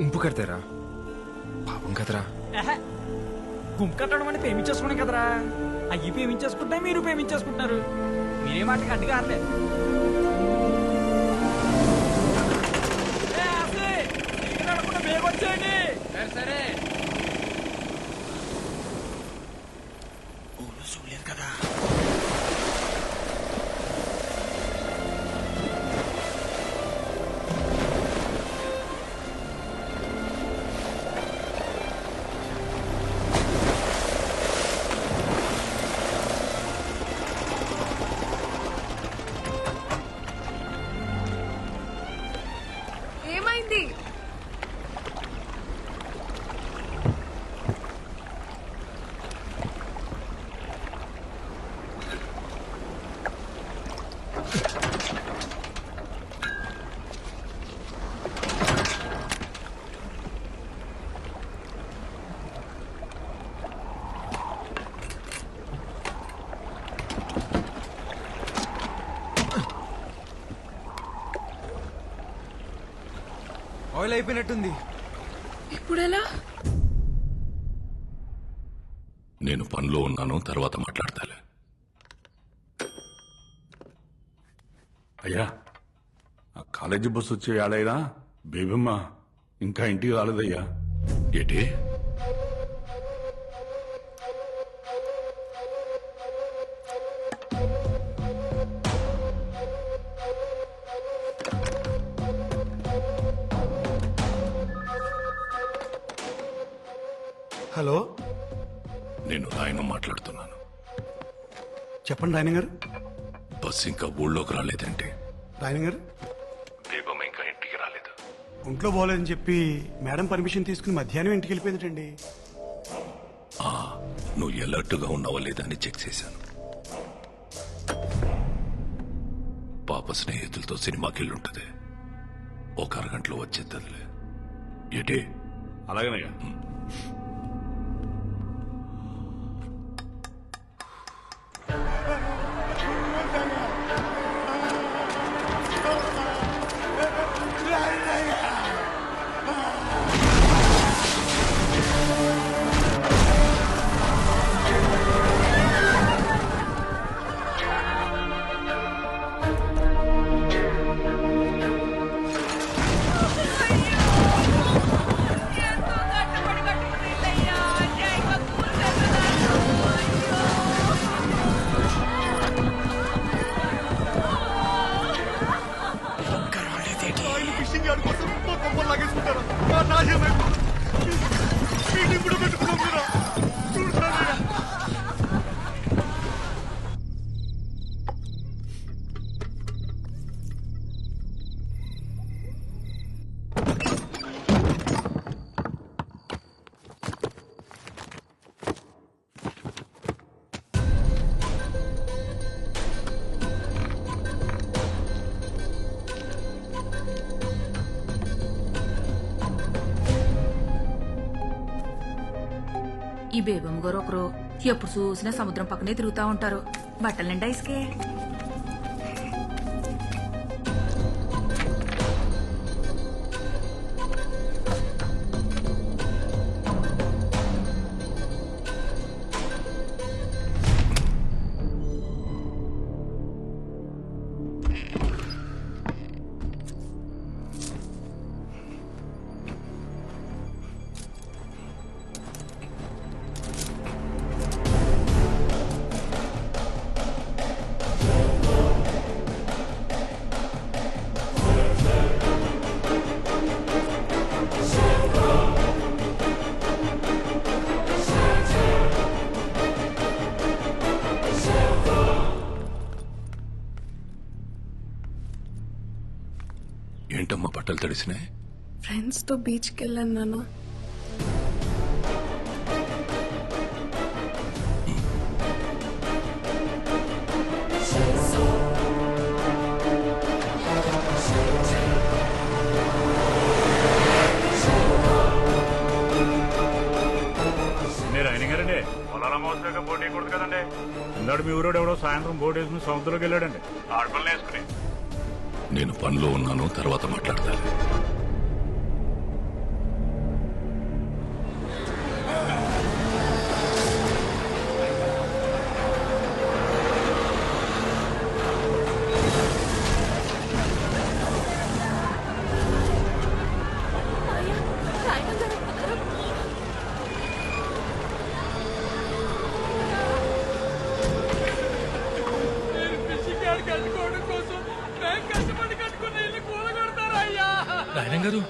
ఉంపు కడతారా? పాపం కదరా. గుంపు కట్టడం అంటే ప్రేమించేసుకున్నాం కదరా. అయ్యి ప్రేమించేసుకుంటే మీరు ప్రేమించేసుకుంటున్నారు. మీరే మాటకి అడ్డు కారలే వచ్చేయండి సరే. ఆయిల్ అయిపోయినట్టుంది ఇప్పుడు ఎలా నేను పనిలో ఉన్నాను తర్వాత మాట్లాడతాలే. అయ్యా ఆ కాలేజీ బస్సు వచ్చే ఏడైనా బేబమ్మ ఇంకా ఇంటికి రాలేదయ్యా. ఏంటి? హలో? నేను నాయన మాట్లాడుతున్నాను. చెప్పండి రాయన గారు బస్ ఇంకా ఊళ్ళోకి రాలేదంటే. రాయన గారు దీపం ఇంకా ఇంటికి రాలేదు. ఒంట్లో బాగోలేదని చెప్పి మేడం పర్మిషన్ తీసుకుని మధ్యాహ్నం ఇంటికి వెళ్ళిపోయిందండి నువ్వు ఎలర్ట్గా ఉన్నావా లేదా అని చెక్ చేశాను. పాప స్నేహితులతో సినిమాకి వెళ్ళుంటది ఒక అరగంటలో వచ్చేద్దదిలే ఏంటి? అలాగేనయ్యా. ఈ బేబమ్మ గారు ఒకరు ఎప్పుడు చూసినా సముద్రం పక్కనే తిరుగుతా ఉంటారు. బట్టలు నిండా ఇసుకే. ఏంటమ్మా బట్టలు తడిసినాయి? ఫ్రెండ్స్తో బీచ్కి వెళ్ళాను నాన్న. మీరు ఆయన గారండి? పొలాల మోసగా బోట్ వేయకూడదు కదండి. ఇందాడు మీ ఊరోడు ఎవడో సాయంత్రం బోట్ వేసుకుని సముద్రంలోకి వెళ్ళాడండి. ఆడపల్లి వేసుకుని. నేను పనిలో ఉన్నాను తర్వాత మాట్లాడతాను. రాయన గారు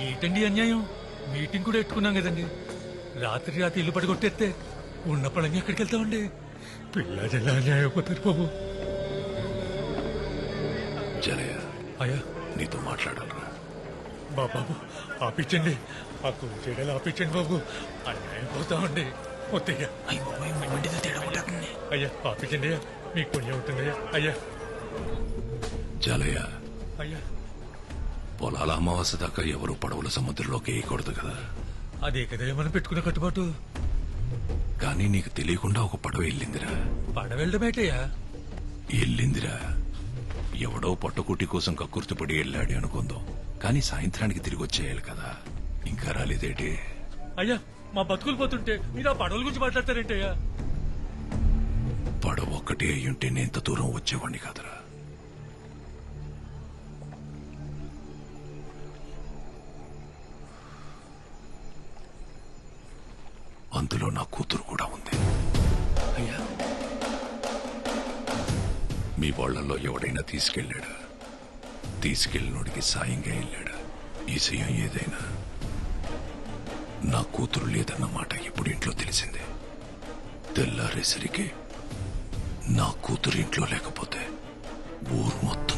ఏంటండి అన్యాయం? మీటింగ్ కూడా ఎట్టుకున్నాం కదండి. రాత్రి రాత్రి ఇల్లు పడగొట్టేస్తే ఉన్న పడంగా ఎక్కడికి వెళ్తామండి? పిల్ల జల్ల అన్యాయం అయిపోతారు బాబు. జలయ అయ్యా. నీతో మాట్లాడాలరా? బా బాబు ఆపించండి. ఆ కూలి చేయడాలు ఆపించండి బాబు. అన్యాయం పోతామండి. వద్దయ్యా అయ్యా ఆపించండి అయ్యా. మీకు పుణ్యం ఉంటుందయ్యా. అయ్యా. జలయ అయ్యా. పొలాల అమావాస్య దాకా ఎవరు పడవల సముద్రంలోకి వేయకూడదు కదా. అదే కదా మనం పెట్టుకున్న కట్టుబాటు? కానీ నీకు తెలియకుండా ఒక పడవ వెళ్ళిందిరా. పడ వెళ్ళడమేటయ్యా వెళ్ళిందిరా. ఎవడో పట్టుకుట్టి కోసం కక్కుర్తిపడి వెళ్ళాడు అనుకుందాం. కానీ సాయంత్రానికి తిరిగి వచ్చేయాలి కదా. ఇంకా రాలేదేటి? అయ్యా మా బతుకులు పోతుంటే మీరు ఆ పడవల గురించి మాట్లాడతారేంటయ్యా? పడవ ఒక్కటే అయ్యుంటే నేను ఇంత దూరం వచ్చేవాడిని కాదురా. అందులో నా కూతురు కూడా ఉంది. అయ్యా. మీ వాళ్ళల్లో ఎవడైనా తీసుకెళ్ళాడా? తీసుకెళ్ళినోడికి సాయంగా వెళ్ళాడా? ఈ సయం ఏదైనా? నా కూతురు లేదన్న మాట ఇప్పుడు ఇంట్లో తెలిసిందే. తెల్లారేసరికి నా కూతురు ఇంట్లో లేకపోతే ఊరు మొత్తం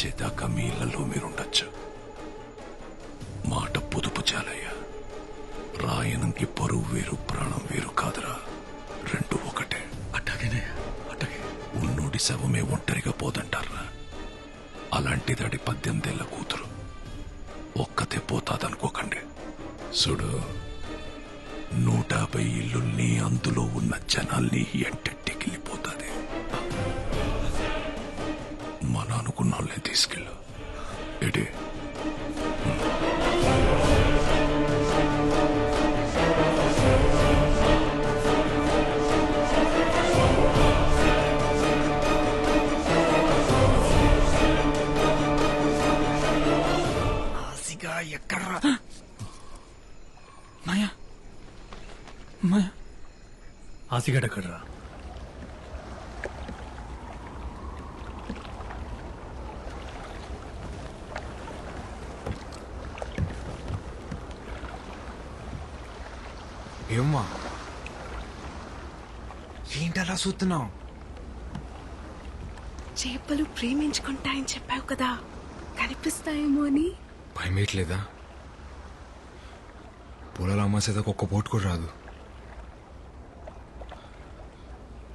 సచ్చేదాకా మీ ఇళ్ళలో మీరుండొచ్చు. మాట పొదుపు చాలయ్య రాయనంకి పరువు వేరు ప్రాణం వేరు కాదురా. రెండు ఒకటే. అట్టాగేనే అట్టాగే. ఉన్నోడి శవమే ఒంటరిగా పోదంటారా? అలాంటిదాడి పద్దెనిమిదేళ్ళ కూతురు. ఒక్కతే పోతాదనుకోకండి. చూడు నూట యాభై ఇల్లుల్ని అందులో ఉన్న జనాల్ని ఎంటెట్టికెళ్ళిపోతాది తీసుకెళ్ళు. ఏటి? ఆసిగా ఎక్కడ్రా? మాయా మాయా. ఆసిగడ్ అక్కడరా ఏమ్మా? ఏంటి అలా చూస్తున్నావు? చేపలు ప్రేమించుకుంటాయని చెప్పావు కదా. కనిపిస్తాయేమో అని. భయం వేయట్లేదా పొలాల అమ్మాసేదాకా ఒక్క పోటు కూడా రాదు.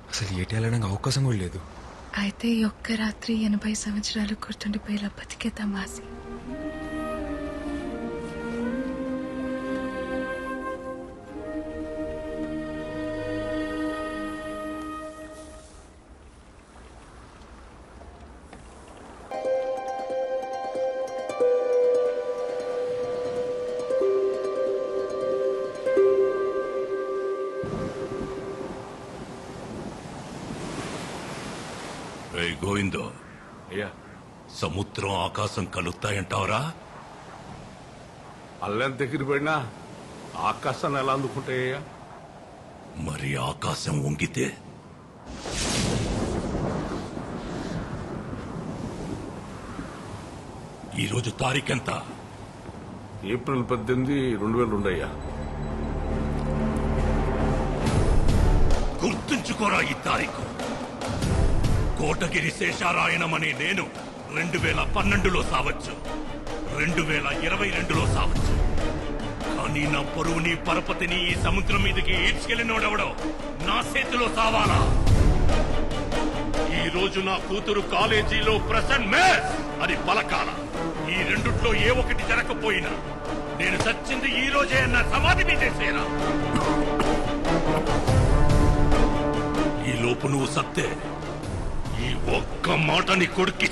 అసలు ఏటి వెళ్ళడానికి అవకాశం కూడా లేదు. అయితే ఈ ఒక్క రాత్రి ఎనభై సంవత్సరాలు గుర్తుండిపోయేలా బతికేద్దాం ఆసి. గోవిందో అయ్యా. సముద్రం ఆకాశం కలుస్తాయంటావరా అల్లం దగ్గర పడినా ఆకాశాన్ని ఎలా అందుకుంటాయ్యా మరి ఆకాశం వంగితే? ఈరోజు తారీఖెంత? ఏప్రిల్ పద్దెనిమిది రెండు వేల రెండు అయ్యా. గుర్తుంచుకోరా ఈ తారీఖు. కోటగిరి శేషారాయణమనే నేను రెండు వేల పన్నెండులో సావచ్చు. రెండు వేల ఇరవై రెండులో సావచ్చు. కానీ నా పరువుని పరపతిని ఈ సముద్రం మీదకి ఈడ్చుకెళ్ళినోడెవడో నా చేతిలో సావాలా? ఈ రోజు నా కూతురు కాలేజీలో ప్రసన్ మేస్ అని పలకాల. ఈ రెండుట్లో ఏ ఒకటి జరగకపోయినా నేను చచ్చింది ఈ రోజే అన్న సమాధి మీదేసేనా ఈ లోపు నువ్వు సత్తే ఒక్క మాట నీ కొడుక్కి